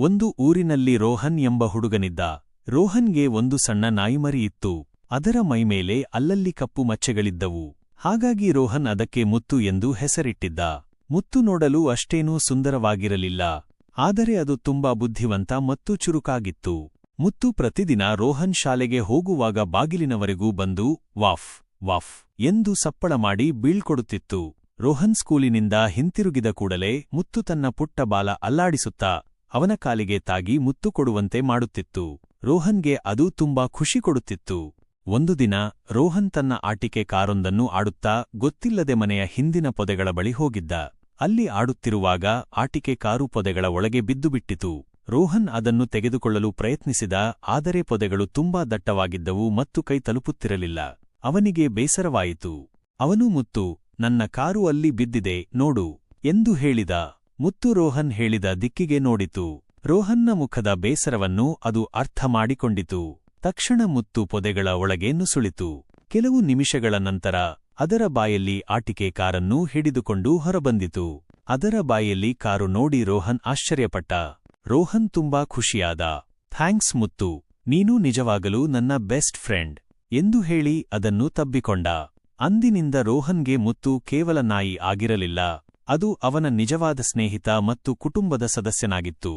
ಒಂದು ಊರಿನಲ್ಲಿ ರೋಹನ್ ಎಂಬ ಹುಡುಗನಿದ್ದ. ರೋಹನ್ಗೆ ಒಂದು ಸಣ್ಣ ನಾಯಿಮರಿ ಇತ್ತು. ಅದರ ಮೈಮೇಲೆ ಅಲ್ಲಲ್ಲಿ ಕಪ್ಪು ಮಚ್ಚೆಗಳಿದ್ದವು. ಹಾಗಾಗಿ ರೋಹನ್ ಅದಕ್ಕೆ ಮುತ್ತು ಎಂದು ಹೆಸರಿಟ್ಟಿದ್ದ. ಮುತ್ತು ನೋಡಲು ಅಷ್ಟೇನೂ ಸುಂದರವಾಗಿರಲಿಲ್ಲ. ಆದರೆ ಅದು ತುಂಬಾ ಬುದ್ಧಿವಂತ ಮತ್ತು ಚುರುಕಾಗಿತ್ತು. ಮುತ್ತು ಪ್ರತಿದಿನ ರೋಹನ್ ಶಾಲೆಗೆ ಹೋಗುವಾಗ ಬಾಗಿಲಿನವರೆಗೂ ಬಂದು, ವಾಫ್ ವಾಫ್ ಎಂದು ಸಪ್ಪಳ ಮಾಡಿ ಬೀಳ್ಕೊಡುತ್ತಿತ್ತು. ರೋಹನ್ ಸ್ಕೂಲಿನಿಂದ ಹಿಂತಿರುಗಿದ ಕೂಡಲೇ ಮುತ್ತು ತನ್ನ ಪುಟ್ಟ ಬಾಲ ಅಲ್ಲಾಡಿಸುತ್ತಾ ಅವನ ಕಾಲಿಗೆ ತಾಗಿ ಮುತ್ತು ಕೊಡುವಂತೆ ಮಾಡುತ್ತಿತ್ತು. ರೋಹನ್ಗೆ ಅದು ತುಂಬಾ ಖುಷಿ ಕೊಡುತ್ತಿತ್ತು. ಒಂದು ದಿನ ರೋಹನ್ ತನ್ನ ಆಟಿಕೆ ಕಾರೊಂದನ್ನು ಆಡುತ್ತಾ ಗೊತ್ತಿಲ್ಲದೆ ಮನೆಯ ಹಿಂದಿನ ಪೊದೆಗಳ ಬಳಿ ಹೋಗಿದ್ದ. ಅಲ್ಲಿ ಆಡುತ್ತಿರುವಾಗ ಆಟಿಕೆ ಕಾರು ಪೊದೆಗಳ ಒಳಗೆ ಬಿದ್ದುಬಿಟ್ಟಿತು ರೋಹನ್ ಅದನ್ನು ತೆಗೆದುಕೊಳ್ಳಲು ಪ್ರಯತ್ನಿಸಿದ, ಆದರೆ ಪೊದೆಗಳು ತುಂಬಾ ದಟ್ಟವಾಗಿದ್ದವು ಮತ್ತು ಕೈ ತಲುಪುತ್ತಿರಲಿಲ್ಲ. ಅವನಿಗೆ ಬೇಸರವಾಯಿತು. ಅವನು ಮುತ್ತು, ನನ್ನ ಕಾರು ಅಲ್ಲಿ ಬಿದ್ದಿದೆ, ನೋಡು, ಎಂದು ಹೇಳಿದ. ಮುತ್ತು ರೋಹನ್ ಹೇಳಿದ ದಿಕ್ಕಿಗೆ ನೋಡಿತು. ರೋಹನ್ನ ಮುಖದ ಬೇಸರವನ್ನು ಅದು ಅರ್ಥ ಮಾಡಿಕೊಂಡಿತು. ತಕ್ಷಣ ಮುತ್ತು ಪೊದೆಗಳ ಒಳಗೆ ನುಸುಳಿತು. ಕೆಲವು ನಿಮಿಷಗಳ ನಂತರ ಅದರ ಬಾಯಲ್ಲಿ ಆಟಿಕೆ ಕಾರನ್ನು ಹಿಡಿದುಕೊಂಡು ಹೊರಬಂದಿತು. ಅದರ ಬಾಯಲ್ಲಿ ಕಾರು ನೋಡಿ ರೋಹನ್ ಆಶ್ಚರ್ಯಪಟ್ಟ. ರೋಹನ್ ತುಂಬಾ ಖುಷಿಯಾದ. ಥ್ಯಾಂಕ್ಸ್ ಮುತ್ತು. ನೀನು ನಿಜವಾಗಲೂ ನನ್ನ ಬೆಸ್ಟ್ ಫ್ರೆಂಡ್ ಎಂದು ಹೇಳಿ ಅದನ್ನು ತಬ್ಬಿಕೊಂಡ. ಅಂದಿನಿಂದ ರೋಹನ್ಗೆ ಮುತ್ತು ಕೇವಲ ನಾಯಿ ಆಗಿರಲಿಲ್ಲ. ಅದು ಅವನ ನಿಜವಾದ ಸ್ನೇಹಿತ ಮತ್ತು ಕುಟುಂಬದ ಸದಸ್ಯನಾಗಿತ್ತು.